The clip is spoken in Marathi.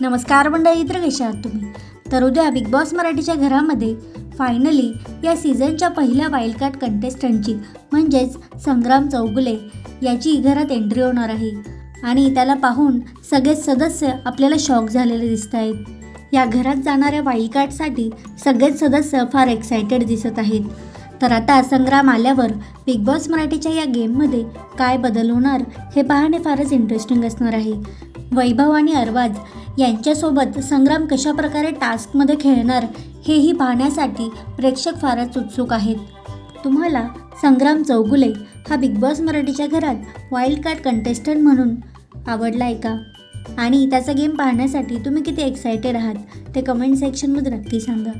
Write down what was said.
नमस्कार मंडळी इतर कशा आहात तुम्ही. तर उद्या बिग बॉस मराठीच्या घरामध्ये फायनली या सीझनच्या पहिल्या वाईल्डकार्ड कंटेस्टंटची म्हणजेच संग्राम चौगुले याची घरात एंट्री होणार आहे. आणि त्याला पाहून सगळेच सदस्य आपल्याला शॉक झालेले दिसत आहेत. या घरात जाणाऱ्या वाईल्डकार्डसाठी सगळेच सदस्य फार एक्सायटेड दिसत आहेत. तर आता संग्राम आल्यावर बिग बॉस मराठीच्या या गेममध्ये काय बदल होणार हे पाहणे फारच इंटरेस्टिंग असणार आहे. वैभव आणि अरवाज यांच्यासोबत संग्राम कशा प्रकारे टास्कमध्ये खेळणार हेही पाहण्यासाठी प्रेक्षक फारच उत्सुक आहेत. तुम्हाला संग्राम चौगुले हा बिग बॉस मराठीच्या घरात वाईल्ड कार्ड कंटेस्टंट म्हणून आवडला आहे का? आणि त्याचा गेम पाहण्यासाठी तुम्ही किती एक्सायटेड आहात ते कमेंट सेक्शनमध्ये नक्की सांगा.